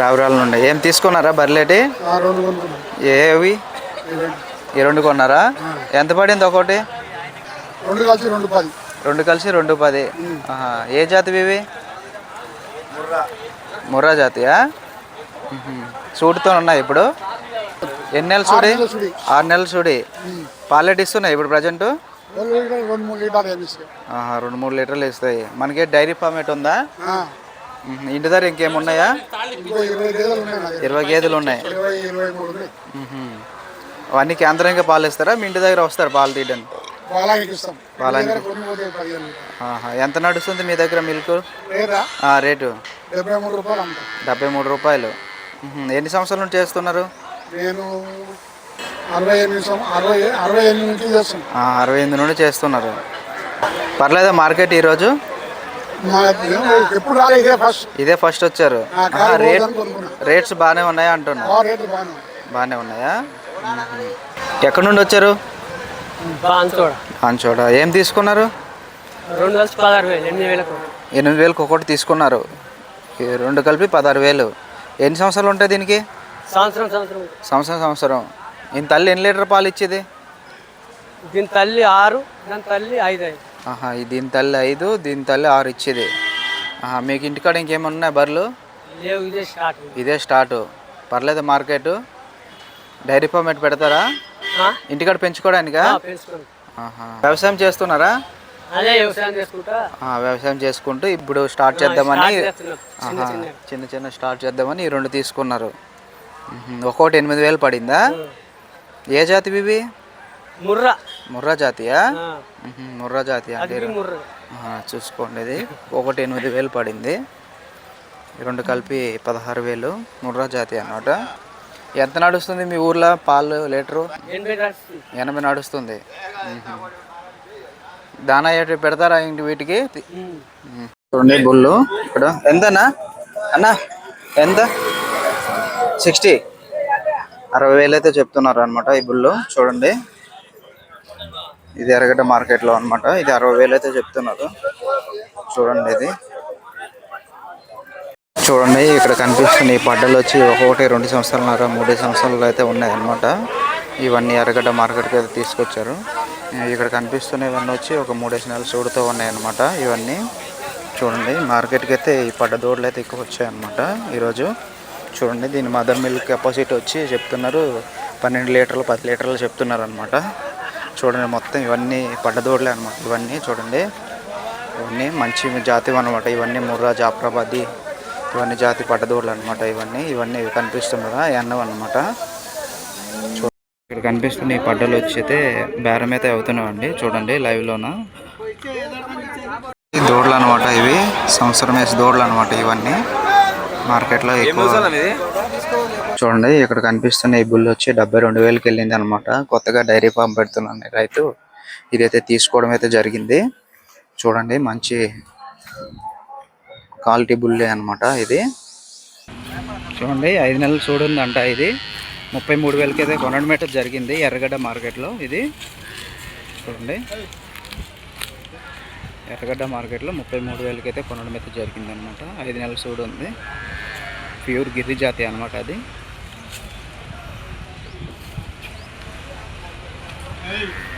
రావిరాల? నుండి. ఏం తీసుకున్నారా బర్లేటి ఏవి? ఈ రెండు కొన్నారా? ఎంత పడింది ఒకటి? రెండు కలిసి రెండు పది. రెండు కలిసి రెండు పది. ఏ జాతివి ఇవి? ముర్రా. జాతియా. సూటితో ఉన్నాయి ఇప్పుడు. ఎన్ని నెలలు చూడి. ఆరు నెలలు చూడి పాలెట్ ఇస్తున్నాయి ఇప్పుడు ప్రజెంట్? రెండు మూడు లీటర్లు ఇస్తాయి? మనకి డైరీ ఫార్మేట్ ఉందా. ఇంటి దగ్గర ఇంకేమున్నాయా? ఇంకో ఇరవై గేదెలు ఉన్నాయి. అవన్నీ కేంద్రంగా పాలు ఇస్తారా మీ ఇంటి దగ్గర వస్తారు పాలు తీయడానికి. ఎంత నడుస్తుంది మీ దగ్గర మిల్క్? రేటు? డెబ్బై మూడు రూపాయలు. ఎన్ని సంవత్సరాల నుంచి చేస్తున్నారు? నేను అరవై ఎనిమిది నుండి చేస్తున్నారు. పర్లేదా మార్కెట్ ఈరోజు? ఎప్పుడు రాలే ఇదే ఫస్ట్ ఇదే ఫస్ట్ వచ్చారు. రేట్ రేట్స్ బాగానే ఉన్నాయా అంటున్నా? ఆ రేట్లు బాగానే ఉన్నాయి. ఎక్కడి నుండి వచ్చారు? బాన్సోడ చూడ ఏం తీసుకున్నారు? రెండు కలిసి పదహారు వేలు ఎనిమిది వేలకు. ఎనిమిది వేలకు ఒకటి తీసుకున్నారు. ఈ రెండు కలిపి పదహారు వేలు. ఎన్ని సంవత్సరాలు ఉంటాయి దీనికి? సంవత్సరం సంవత్సరం. సంవత్సరం సంవత్సరం. ఈయన తల్లి ఎన్ని లీటర్ పాలు ఇచ్చేది? దీని తల్లి ఆరు దాని తల్లి ఐదు ఐదు. ఆహా దీని తల్లి ఐదు దీని తల్లి ఆరు ఇచ్చేది. ఆహా మీకు ఇంటికాడ ఇంకేమైనా ఉన్నాయి బర్రెలు ఇదే స్టార్ట్. పర్లేదు మార్కెట్. డైరీ ఫార్మేట్ పెడతారా? ఆ? ఇంటికాడ పెంచుకోవడానికా. వ్యవసాయం చేస్తున్నారా? వ్యవసాయం చేసుకుంటా. ఇప్పుడు స్టార్ట్ చేద్దామని. చిన్న. చిన్న. స్టార్ట్ చేద్దామని ఈ రెండు తీసుకున్నారు. మ్మ్. ఒక్కొక్కటి ఎనిమిది వేలు పడిందా? ఏ జాతివి ఇవి ముర్రా. ముర్రా జాతియా. ముర్రా జాతి అంటే అగ్గి ముర్రా. ఆహా, చూసుకోండి ఇది. ఒకటి ఎనిమిది వేలు పడింది. రెండు కలిపి పదహారు వేలు. ముర్రా జాతి అన్నమాట. ఎంత నడుస్తుంది మీ ఊర్లో పాలు లీటరు? ఎనభై నడుస్తుంది. దానా ఏటి పెడతారా ఇంటి వీటికి. చూడండి బుల్లు. ఇక్కడ. ఎంతనా అన్నా ఎంత? సిక్స్టీ. అరవై వేలు అయితే చెప్తున్నారు అనమాట ఈ బుల్లు. చూడండి. ఇది ఎరగడ్డ మార్కెట్లో అన్నమాట. ఇది అరవై వేలు అయితే చెప్తున్నారు. చూడండి ఇది. చూడండి ఇక్కడ కనిపిస్తుంది ఈ పడ్డలు వచ్చి ఒకటి రెండు సంవత్సరాలన్నర మూడు సంవత్సరాలు అయితే ఉన్నాయి అన్నమాట ఇవన్నీ ఎర్రగడ్డ మార్కెట్కి అయితే తీసుకొచ్చారు. ఇక్కడ కనిపిస్తున్నవన్నీ వచ్చి ఒక మూడేసి నెలలు చూడుతూ ఉన్నాయి అన్నమాట ఇవన్నీ. చూడండి మార్కెట్కి అయితే ఈ పడ్డ దూడలు అయితే ఎక్కువ వచ్చాయన్నమాట ఈరోజు. చూడండి దీని మదర్ మిల్క్ కెపాసిటీ వచ్చి చెప్తున్నారు. పన్నెండు లీటర్లు పది లీటర్లు చెప్తున్నారు అనమాట చూడండి మొత్తం ఇవన్నీ పడ్డదోడలే అనమాట ఇవన్నీ చూడండి. ఇవన్నీ మంచి జాతి అనమాట ఇవన్నీ ముర్రా జాఫ్రాబాదీ ఇవన్నీ జాతి పడ్డదోడలు అనమాట ఇవన్నీ. ఇవన్నీ కనిపిస్తుంది కదా ఎన్నవ అనమాట ఇక్కడ కనిపిస్తున్న ఈ పడ్డలు వచ్చైతే అయితే బేరం అయితే అవుతున్నాయండి. చూడండి లైవ్ లోన ఈ దూడలు అనమాట ఇవి. సంవత్సరం వేసి దూడలు అనమాట ఇవన్నీ. మార్కెట్లో ఎక్కువ చూడండి ఇక్కడ కనిపిస్తున్న ఈ బుల్ వచ్చి డెబ్బై రెండు వేలకి వెళ్ళింది అనమాట కొత్తగా డైరీ ఫామ్ పెడుతున్నాను రైతు. ఇదైతే తీసుకోవడం అయితే జరిగింది. చూడండి మంచి క్వాలిటీ బుల్లే అనమాట ఇది. చూడండి ఐదు నెలలు చూడుందంట ఇది. ముప్పై మూడు వేలకి అయితే కొనడం అయితే జరిగింది ఎర్రగడ్డ మార్కెట్లో ఇది. చూడండి. ఎర్రగడ్డ మార్కెట్లో ముప్పై మూడు వేలకి అయితే కొనడం అయితే జరిగింది అనమాట ఐదు నెలల సూడు ఉంది ప్యూర్ గిరి జాతి అనమాట అది. Aí.